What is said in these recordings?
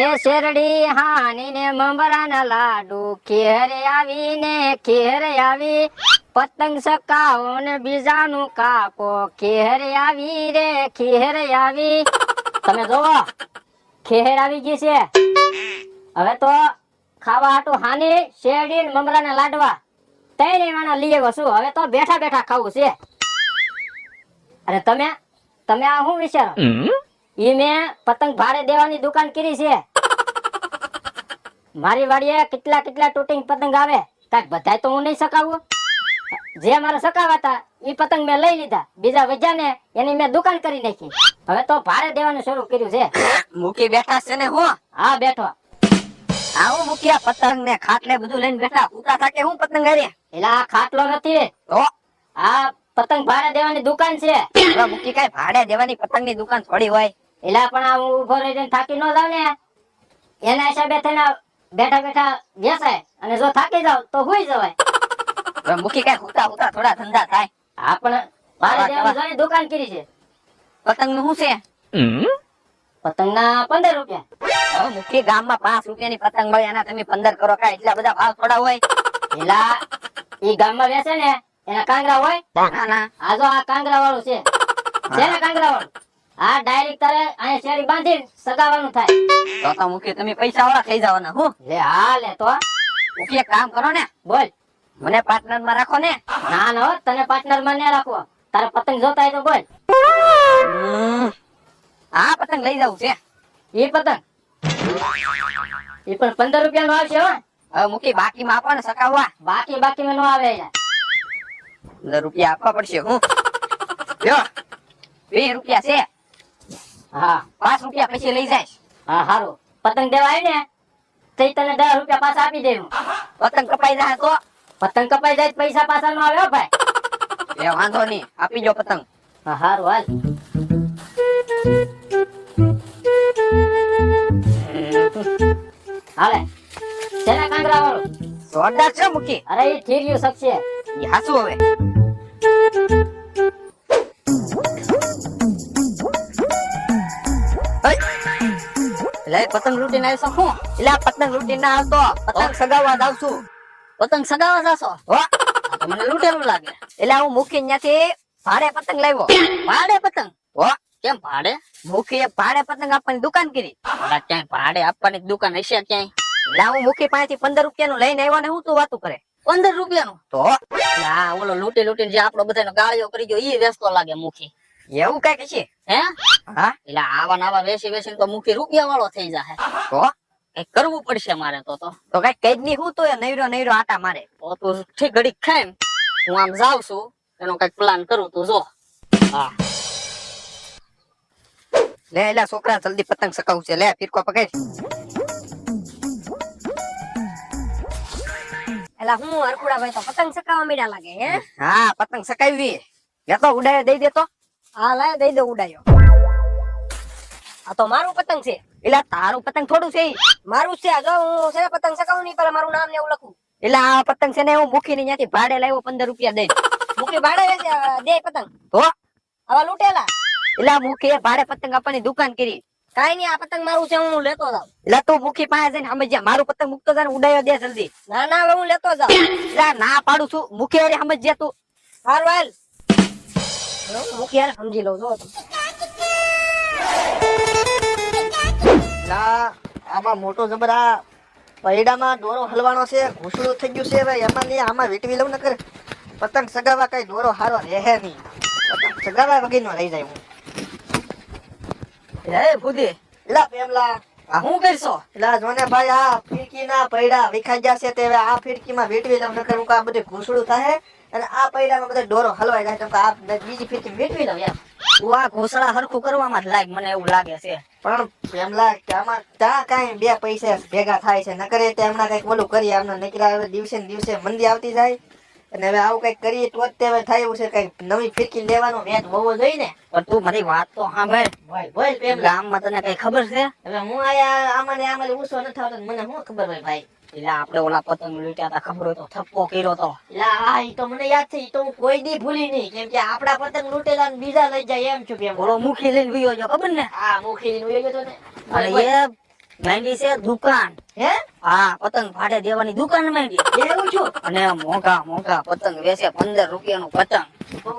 એ શેરડી હાની ને મમરાના લાડુ ખેરે આવીને ખેર આવી પતંગ સકાવો ને બીજાનું કાપો. ખેર આવી રે ખેર આવી. તમે જોવો ખેર આવી ગઈ છે. હવે તો ખાવા હાટું હાની શેરડી ને મમરાના લાડવા. તૈને વાના લઈ આવ્યો હવે તો બેઠા બેઠા ખાવું છે. અરે તમે તમે આ શું વિચારો? ઈ મેં પતંગ ભાડે દેવાની દુકાન કરી છે. મારી વાડીએ કેટલા કેટલા તૂટિંગ પતંગ આવે કાંઈક બધાય તો હું નહીં સકાવું. જે મારે સકાવાતા એ પતંગ મેં લઈ લીધા. બીજા વજા ને એની મેં દુકાન કરી નાખી. હવે તો ભાડે દેવાનું શરૂ કર્યું છે. મૂકી બેઠા છે ને હું? હા બેઠો. આવું મૂક્યા પતંગ ને ખાટલે બધું લઈને બેઠા. ઉતા થાકે હું પતંગ હારે? એટલે આ ખાટલો નથી. તો આ પતંગ ભાડે દેવાની દુકાન છે. મૂકી કઈ ભાડે દેવાની પતંગની દુકાન થોડી હોય. એટલે પણ આ ઊભો રહીને થાકી ન જાવ ને. એના હિસાબે થઈને બેઠા બેઠા બેસાય. અને જો થાકી જાવ તો હુઈ જવાય. મુખી કઈ હુતા હુતા થોડા ધંધા થાય. હા પણ મારે કેવા, દુકાન કરી છે. પતંગનું શું છે? પતંગના પંદર રૂપિયા. મુખી ગામ ગામમાં પાંચ રૂપિયાની પતંગ મળે એના તમે પંદર કરો કાંઈ એટલા બધા ભાવ થોડા હોય. પેલા ઈ ગામમાં વેચે ને એના કાંગરા હોય. ના ના. આ જો આ કાંગરા વાળું છે. છે ને કાંગરા વાળું આ ડાયરેક્ટ તારે અહીંયા શેરી બાંધી સગાવાનું થાય. તો તો મૂકી તમે પૈસા વાળા થઈ જવાના હું? લે હા લે તો. મૂકી એક કામ કરો ને. બોલ. મને પાર્ટનરમાં રાખો ને. ના ના તને પાર્ટનરમાં ન રાખો તારે પતંગ જોતા તો બોલ. હા પતંગ લઈ જાવ છે. એ પતંગ? એ પણ પંદર રૂપિયા નો આવશે હો. હવે મૂકી બાકીમાં આપો ને સકાવવા બાકી બાકી માં નો આવે પંદર રૂપિયા આપવા પડશે હું. લ્યો વીસ રૂપિયા છે. હા પાંચ રૂપિયા પછી લઈ જાય. હા હારું. પતંગ દેવા ને તો તને દસ રૂપિયા પાછા આપી દેવું. પતંગ કપાઈ જાય તો? પતંગ કપાઈ જાય પૈસા પાછા નો આવે ભાઈ. એ વાંધો નહીં આપી જો પતંગ. હા હારું હાલ. હાલે શેના કાંગરા વાળો જોરદાર છે મૂકી. અરે એ ઠીર્યું શકશે. એ હાસુ હવે. લે પતંગ લૂટીને આવી શું એટલે પતંગ લૂટીને આવતો. પતંગ સગાવવા જાવ પતંગ સગાવવા જાશો? મને લૂંટેલું લાગે. એટલે હું મૂકી ત્યાંથી ભાડે પતંગ લાવ્યો. ભાડે પતંગ? કેમ ભાડે? મૂકી ભાડે પતંગ આપવાની દુકાન કરી. ક્યાંય ભાડે આપવાની દુકાન હશે ક્યાંય? એટલે હું મૂકી પાસેથી પંદર રૂપિયાનું લઈને આવ્યો ને હું તું વાતું કરે. પંદર રૂપિયાનું? તો ઓલો લૂટી લૂંટીને જે આપણો બધાનો ગાળીઓ કરી ગયો એ વેચતો લાગે મુખી એવું કઈ છે? હે? હા? એટલે આવા નાવા વેસી વેસી તો મુખી રૂપિયા વાળો થઈ જાય તો? કઈ કરવું પડશે મારે તો તો. તો કઈ કઈ ની હું તો એ નૈરો નૈરો આટા મારે. તો તું ઠીક ઘડી ખાય હું આમ જાઉં છું એનો કંઈક પ્લાન કરું તું જો. હા. લે એલા છોકરા જલ્દી પતંગ સકાવું છે. લે ફિરકો પકડ. એલા હું અરકુડા ભાઈ તો પતંગ સકાવા મીડા લાગે હે? હા પતંગ સકાવી. લેતો ઉડાય દઈ દેતો હા, લાય, દઈ દઉં ઉડાયો. આ તો મારું પતંગ છે. એટલે તારું પતંગ થોડું છે મારું છે જો હું છે પતંગ સકાવું નહીં પેલા મારું નામ ને એવું લખું. એટલે આ પતંગ છે ને હું મૂકીને ત્યાંથી ભાડે લાવ્યો પંદર રૂપિયા દઈ મૂકી ભાડે દે પતંગ. હો? આવા લૂંટેલા. એટલે મૂકી, ભાડે પતંગ આપવાની દુકાન કરી. કાઈ નઈ આ પતંગ મારું છે, હું લેતો જાઉં. એટલે તું મૂકી પાસે જઈને સમજ્યા, મારું પતંગ મૂકતો ને ઉડાયો દે જલ્દી. ના ના હું લેતો જાઉં. ના પાડું છું. મૂકી હારે સમજ્યા તું. સારું હાલ. હું મૂકી સમજી લઉં છો. ના આમાં મોટો જબર આ પૈડામાં દોરો હલવાનો છે ઘૂસડું થઈ ગયું છે હવે એમાં નહીં આમાં વીટવી લઉં ને કર પતંગ સગાવા કઈ દોરો હારો રહે નહીં. પતંગ સગાવા વગર લઈ જાય હું. હે ભૂદી એલા પેમલા હું કરશો એલા જોને ભાઈ, આ ફીરકીના પૈડા વિખાઈ ગયા છે તે આ ફીરકીમાં વીટવી લઉં નકર હું આ બધું ઘૂસડું થાય અને આ પૈડામાં બધો દોરો હલવાઈ જાય, તો આ બીજી ફીરકી વીટવી લઉં એમ. હું આ ઘોસડા હરખું કરવામાં જ લાગ મને એવું લાગે છે. પણ પેમલા આમાં ત્યાં કાંઈ બે પૈસા ભેગા થાય છે, નકરે તે હમણાં કંઈક ઓલું કરીએ નીકળ્યા દિવસે ને દિવસે મંદી આવતી જાય. અને હવે આવું કંઈક કરીએ તો જ તે થાય એવું છે. કંઈક નવી ફિરકી લેવાનો મેચ હોવો જોઈએ ને. પણ તું મારી વાત તો સાંભળ. ભાઈ બોલ પેમલા ગામમાં તને કઈ ખબર છે? હવે હું આયા આમાં આમાં ઉસો ન આવતો મને શું ખબર હોય ભાઈ? એટલે આપણે ઓલા પતંગ લૂટ્યા હતા ખબર હોય તો થપ્પો કર્યો તો. એટલે આ ઈ તો મને યાદ છે તો હું કોઈ દી ભૂલી નહીં. કેમ કે આપડા પતંગ લૂંટેલા બીજા લઈ જાય એમ છું કે ઓલો મુખી લઈને ખબર ને? હા મુખી નું એ તો ને. અને બોલ, બોલ. એ માંડી છે દુકાન. હે? હા પતંગ ભાડે દેવાની દુકાન માંડી એવું છું. અને મોંઘા મોંઘા પતંગ વેચે પંદર રૂપિયાનું પતંગ.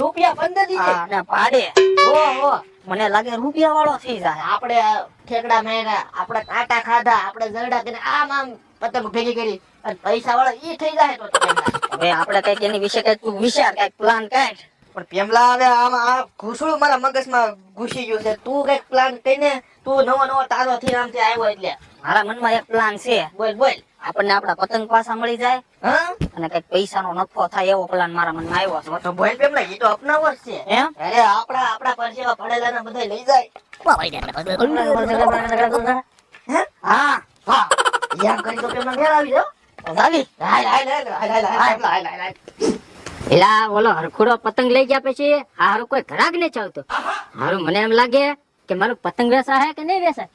રૂપિયા પંદર અને ભાડે. ઓહો મને લાગે રૂપિયા વાળો થઈ જાય. આપણે ઠેકડા માર્યા આપણે કાંટા ખાધા આપણે જરડા કરીને આમ આમ પતંગ ભેગી કરી. અને પૈસા વાળા ઈ થઈ જાય તો તો હવે આપણે કંઈક એની વિશે કંઈક તું વિચાર કંઈક પ્લાન કાઢ. પણ પેમલા હવે આમ આ ઘૂસડું મારા મગજમાં ઘૂસી ગયું છે. તું કંઈક પ્લાન કહીને તું નવો નવો તારો થી આમથી આવ્યો એટલે. મારા મનમાં એક પ્લાન છે. બોલ બોલ. આપણને આપણા પતંગ પાસા મળી જાય. હા? અને કંઈક પૈસાનો નફો થાય એવો પ્લાન મારા મનમાં આવ્યો છે. તો બોલ પેમલા એ તો અપનાવો છે. એમ અરે આપણા આપણા પરસેવા પડેલા ને બધા લઈ જાય. હા? હા યામ કરી તો પેમલા ઘેર આવી જાઓ. ચાલી હાલ હાલ હાલ હાલ હાલ હાલ હાલ હાલ હાલ. એલા ઓલો હરખુડો પતંગ લઈ ગયા પછી હારું કોઈ ઘરાક નહીં ચાવતો હારું મને એમ લાગે કે મારું પતંગ વેસા હે કે નહીં વેસા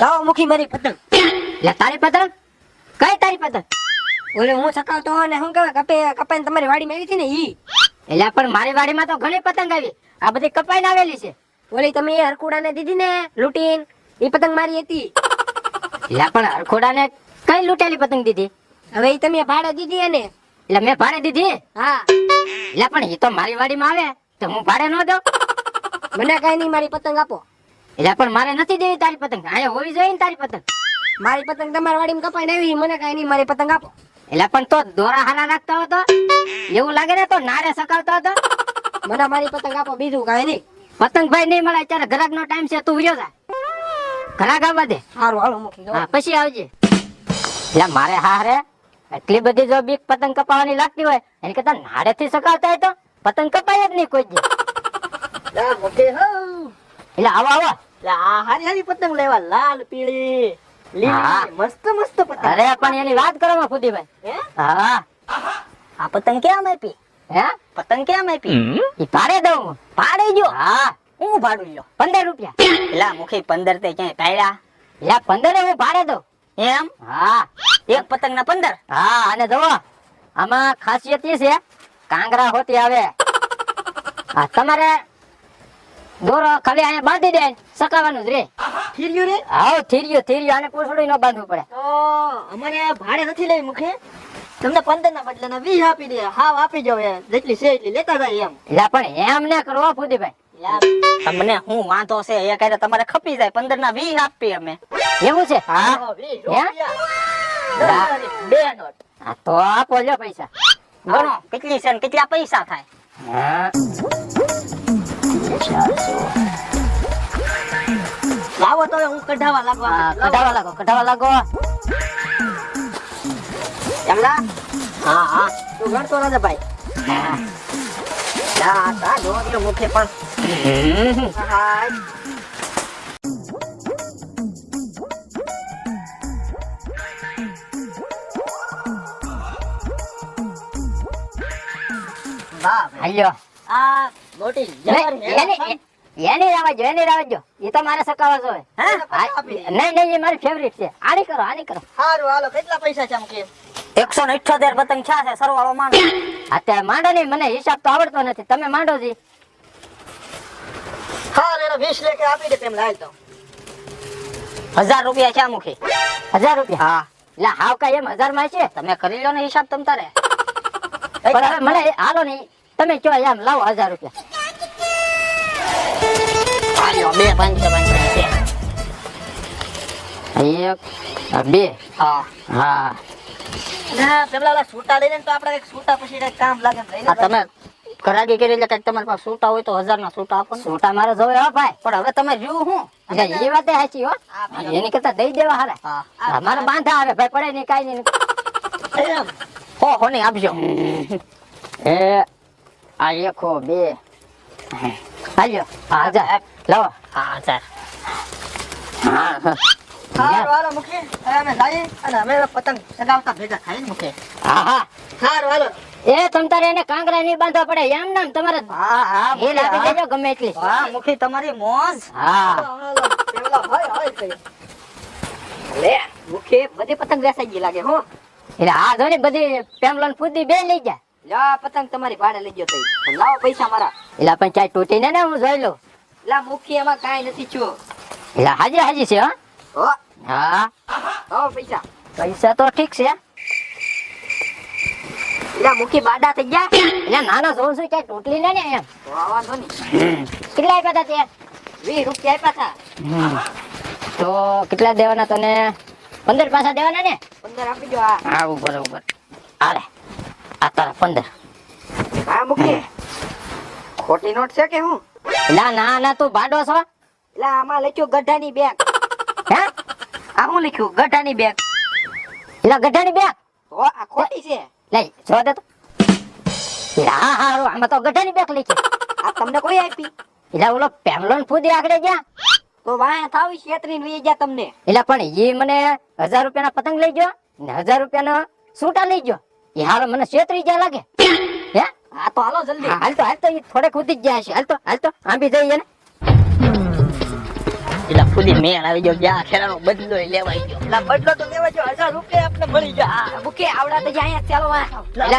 લાવો મુખી મારી પતંગ. લે તારી પતંગ? કઈ તારી પતંગ? ઓલે હું સકાવતો અને શું કહેવાય કપે કપાઈને તમારી વાડીમાં આવી હતી ને ઈ? એટલે પણ મારી વાડીમાં તો ઘણી પતંગ આવી. આ બધી કપાઈને આવેલી છે. ઓલી તમે એ હરકુડાને દીધી ને લૂંટીન એ પતંગ મારી હતી. એટલે પણ હરખોડાને કઈ લૂંટેલી પતંગ દીધી? હવે તમે ભાડે દીધી એને. એટલે મેં ભાડે દીધી. હા. એટલે પણ એ તો મારી વાડીમાં આવે તો હું ભાડે ન દઉં. મને કઈ નહીં મારી પતંગ આપો. એટલે પણ મારે નથી દેવી તારી પતંગ. અહીંયા હોવી જોઈએ ને તારી પતંગ. મારી પતંગ તમારી વાડીમાં કપાઈને આવી મને કઈ નહીં મારી પતંગ આપો. એટલે પણ તો દોરા હારા રાખતો હતો. એવું લાગે ને તો નારે સકાવતો હતો. મને મારી પતંગ આપો બીજું કઈ નહીં. પતંગ ભાઈ નહીં મળે અત્યારે ઘરાક નો ટાઈમ છે તું ઉર્યો જા. ઘરાક આવવા દે. સારું હાલો મૂકી દો પછી આવજે. એટલે મારે હા રે એટલી બધી જો બીક પતંગ કપાવાની લાગતી હોય એને કરતા નાડે થી સકાવતા હોય તો પતંગ કપાય જ નહીં કોઈ દી. એટલે આવો આવો. આ હારી હારી પતંગ લેવા લાલ પીળી લીલી મસ્ત મસ્ત પતંગ. અરે પણ એની વાત કરો માં ફુદીભાઈ. હા? આ પતંગ ક્યાં આપી? હે? પતંગ ક્યાં આપી? ઈ ભાડે દઉં. ભાડે જો? હા. હું ભાડું લ્યો? પંદર રૂપિયા. એલા મુખી પંદર તે ક્યાંય પાડ્યા એટલે પંદર હું ભાડે દઉં. એમ? હા. એક પતંગ ના પંદર. હા અને જુઓ આમાં ખાસિયત એ છે કાંગરા હોતી આવે. હા તમારે દોરો ખાલી અહીંયા બાંધી દે સકાવાનું જ રે. થીર્યું રે? હા થીર્યું થીર્યું આને પૂછડું ન બાંધવું પડે. તો અમારે ભાડે નથી લેવી મુખે. તમને પંદર ના બદલે ના વીસ આપી દે. હાવ આપી જાવ જેટલી છે એટલી લેતા જાય એમ. એટલે પણ એમ ને કરો ફુદીભાઈ. તમને હું વાંધો છે એ કહે તમારે ખપી જાય. પંદર ના વીસ આપી અમે. એવું છે? હા બે નોટ. તો આપો લ્યો પૈસા. ગણો કેટલી છે ને કેટલા પૈસા થાય? લાવો તો હું કઢાવા લાગવા કઢાવા લાગો કઢાવા લાગો. એમલા હા હા. તું ગણતો રાજા ભાઈ. હા. મુખે પણ. હાલ્યો. આ મોટી એની એની રાવજો એની રાવજો એ તો મારે સકાવા જોઈએ નહીં નહીં એ મારી ફેવરિટ છે. આની કરો આની કરો. હારું હાલો કેટલા પૈસા છે આમ એકસો ને ઇઠ્યોતેર પતંગ છા છે સરવાળો માનો. અત્યારે માંડો નહીં મને હિસાબ તો આવડતો નથી. તમે માંડો જી. હા એને વીસ લેખે આપી દે તેમ લાલ તો. હજાર રૂપિયા છે મુખી હજાર રૂપિયા? હા. એટલે હાવ કાંઈ એમ હજારમાં છે. તમે કરી લો ને હિસાબ તમ તારે. પણ હવે મને હાલો નહીં તમે કયો એમ લાવો હજાર રૂપિયા. બે પાંચસો પાંચસો એક બે. હા. હા. તમે કરાગી કરી એટલે કંઈક તમારી પાસે સૂટા હોય તો હજાર ના સૂટા આપો સૂટા મારે જોવે હો ભાઈ. પણ હવે તમે જોયું હું? એટલે એ વાતે હાચી હો. એની કરતા દઈ દેવા હારે. મારે બાંધા આવે ભાઈ પડે નહીં કાઈ નહીં. હો હો નહીં આપજો. એ આ લેખો બે. હાલ્યો હા હજાર લાવો હા હજાર હા. હારું હાલો મુખી અમે જઈએ અને અમે પતંગ સગાવતા ભેગા થાય ને હા હા. હારું હાલો. એ તમ તારે એને કાંકરા નહીં બાંધવા પડે. એમ નામ તમારે હા હા એ લાવી દેજો ગમે એટલી. હા મુખી તમારી મોજ. હા. હાલો પેલા ભાઈ હોય કઈ. લે. મુખે બધી પતંગ વેસાઈ ગઈ લાગે હો. એટલે આ જો ને બધી પેમલોન ફૂદી બે લઈ જાય લા પતંગ તમારી ભાડે લઈ ગયો તઈ. લાવો પૈસા મારા. એટલે પણ ચાય તૂટી ને હું જોઈ લઉં. લા મુખી એમાં કાંઈ નથી છું એટલે હાજી હાજી છે હો. હા. હો. પૈસા. પૈસા તો ઠીક છે. એલા મૂકી બાડા થઈ ગયા. એટલે નાના જોઉં છું ક્યાંય તૂટલી ને ને એમ. વાંધો નહીં. કેટલા આપ્યા હતા તે? વીસ રૂપિયા આપ્યા હતા તો કેટલા દેવાના તને? પંદર પાછા દેવાના ને? પંદર આપી દો આ હા ઉપર ઉપર આલે આ તારા પંદર હા મૂકી ખોટી નોટ છે કે હું? ના ના ના તું ભાડો છો. એલા આમાં લખ્યું ગઢાની બેગ. હે? આ હું લખ્યું? ગઢાની બેગ. એટલે ગઢાની બેગ? ઓ આ ખોટી છે. લઈ જો દે તો. હા હા હારું, આમાં તો ગઢાની બેગ લખી. આ તમને કોઈ આપી? એટલે ઓલો પેમલોન ફૂદી આગળ ગયા. તો વાય થાવી છેતરીને વહી ગયા તમને. એટલે પણ એ મને હજાર રૂપિયાના પતંગ લઈ ગયો ને હજાર રૂપિયાના સૂટા લઈ ગયો. એ હારો મને છેતરી ગયા લાગે. હે? આ તો હાલો જલ્દી. હાલ તો હાલ તો ઈ થોડેક ઉતી જ જાય છે. હાલ તો હાલ તો આંબી જઈએ ને. એટલે ફૂલી મેળ આવી ગયો જ્યાં ખેરાનો બદલો લેવાઈ ગયો. એલા બદલો તો લેવા જો હજાર રૂપિયા આપણે મળી જા બુકે આવડા તો અહીંયા ચાલો એટલે,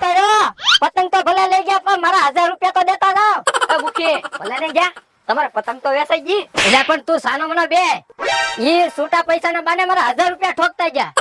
તો રહ્યો. પતંગ તો ભલે લઈ ગયા પણ મારા હજાર રૂપિયા તો દેતા જાઓ. બુકે. ભલે ને જા. તમારે પતંગ તો વેસાઈ ગઈ. એટલે પણ તું સાનો મને બે. ઈ છૂટા પૈસા ના બાને મારા હજાર રૂપિયા ઠોકતા ગયા